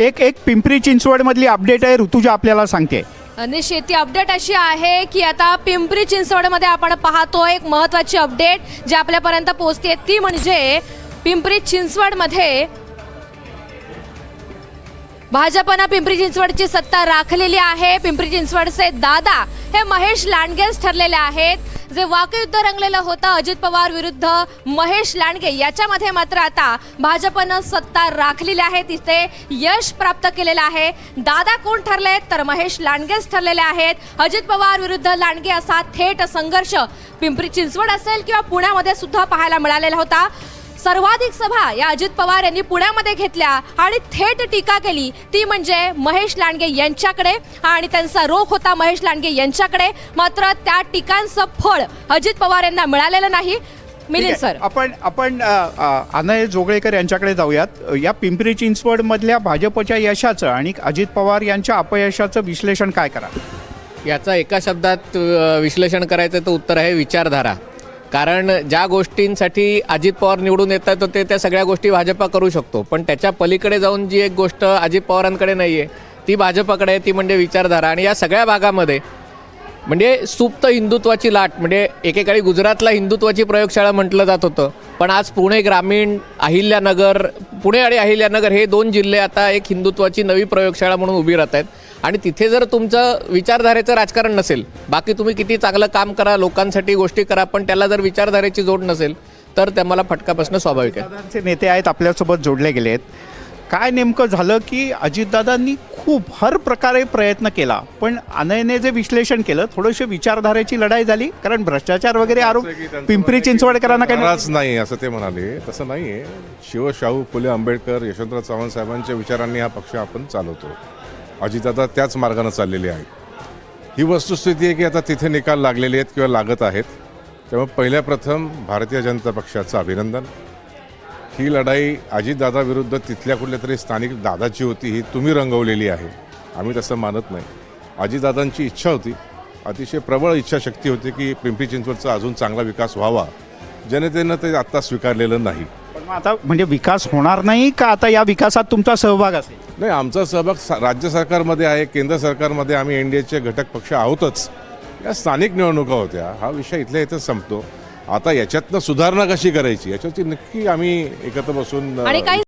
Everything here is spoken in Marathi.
एक एक पिंपरी चिंचवडमधली अपडेट आहे ऋतुजा आपल्याला सांगते. आणि शेती अपडेट अशी आहे की आता पिंपरी चिंचवडमध्ये आपण पाहतो एक महत्त्वाची अपडेट जी आपल्यापर्यंत पोहोचते ती म्हणजे पिंपरी चिंचवडमध्ये भाजपनं पिंपरी चिंचवडची सत्ता राखलेली आहे. पिंपरी चिंचवडचे दादा हे महेश लांडगेच ठरलेले आहेत. जे वाकयुद्ध रंगलेलं होतं अजित पवार विरुद्ध महेश लांडगे याच्यामध्ये मात्र आता भाजपनं सत्ता राखलेली आहे. तिथे यश प्राप्त केलेलं आहे. दादा कोण ठरले तर महेश लांडगेच ठरलेले आहेत. अजित पवार विरुद्ध लांडगे असा थेट संघर्ष पिंपरी चिंचवड असेल किंवा पुण्यामध्ये सुद्धा पाहायला मिळालेला होता. सर्वाधिक सभा या अजित पवार यांनी पुण्यामध्ये घेतल्या आणि थेट टीका केली. ती म्हणजे महेश लांडगे यांच्याकडे आणि त्यांचा रोख होता महेश लांडगे यांच्याकडे. मात्र त्या टीकांचं फळ अजित पवार यांना मिळालेलं नाही. मिलिंद. सर. आपण आपण अनय जोगळेकर यांच्याकडे जाऊयात. या पिंपरी चिंचवड मधल्या भाजपच्या यशाचं आणि अजित पवार यांच्या अपयशाचं विश्लेषण काय करा याचा एका शब्दात विश्लेषण करायचं तर उत्तर आहे विचारधारा. कारण ज्या गोष्टींसाठी अजित पवार निवडून येतात ते त्या सगळ्या गोष्टी भाजपा करू शकतो. पण त्याच्या पलीकडे जाऊन जी एक गोष्ट अजित पवारांकडे नाही आहे ती भाजपाकडे आहे ती म्हणजे विचारधारा. आणि या सगळ्या भागामध्ये म्हणजे सुप्त हिंदुत्वाची लाट म्हणजे एकेकाळी गुजरातला हिंदुत्वाची प्रयोगशाळा म्हटलं जात होतं. पण आज पुणे ग्रामीण अहिल्यानगर पुणे आणि अहिल्यानगर हे दोन जिल्हे आता एक हिंदुत्वाची नवी प्रयोगशाळा म्हणून उभी राहत आहेत. आणि तिथे जर तुमचं विचारधारेचं राजकारण नसेल बाकी तुम्ही किती चांगलं काम करा लोकांसाठी गोष्टी करा पण त्याला जर विचारधारेची जोड नसेल तर त्या मला फटका बसणं स्वाभाविक आहे. नेते आहेत आपल्यासोबत जोडले गेले आहेत. काय नेमकं झालं की अजितदादांनी खूप हर प्रकारे प्रयत्न केला पण अनयने जे विश्लेषण केलं थोडंसं विचारधारेची लढाई झाली कारण भ्रष्टाचार वगैरे आरोप पिंपरी चिंचवडकरांना काही नाराज नाही असं ते म्हणाले. तसं नाही आहे शिव शाहू फुले आंबेडकर यशवंतराव चव्हाण साहेबांच्या विचारांनी हा पक्ष आपण चालवतो. अजितदादा त्याच मार्गानं चाललेले आहेत. ही वस्तुस्थिती आहे की आता तिथे निकाल लागलेले आहेत किंवा लागत आहेत. त्यामुळे पहिल्या प्रथम भारतीय जनता पक्षाचं अभिनंदन. ही लढाई अजितदादा विरुद्ध तिथल्या कुठल्या तरी स्थानिक दादाची होती ही तुम्ही रंगवलेली आहे. आम्ही तसं मानत नाही. अजितदादांची इच्छा होती. अतिशय प्रबळ इच्छाशक्ती होती की पिंपरी चिंचवडचा अजून चांगला विकास व्हावा. जनतेनं ते आत्ता स्वीकारलेलं नाही. पण मग आता म्हणजे विकास होणार नाही का आता या विकासात तुमचा सहभाग असेल? नाही आमचा सहभाग सा- राज्य सरकारमध्ये आहे केंद्र सरकारमध्ये आम्ही एन डी एचे घटक पक्ष आहोतच. या स्थानिक निवडणुका होत्या हा विषय इथल्या इथंच संपतो. आता याच्यातनं सुधारणा कशी करायची याच्यावरती नक्की आम्ही एकत्र बसून अ, आणि काही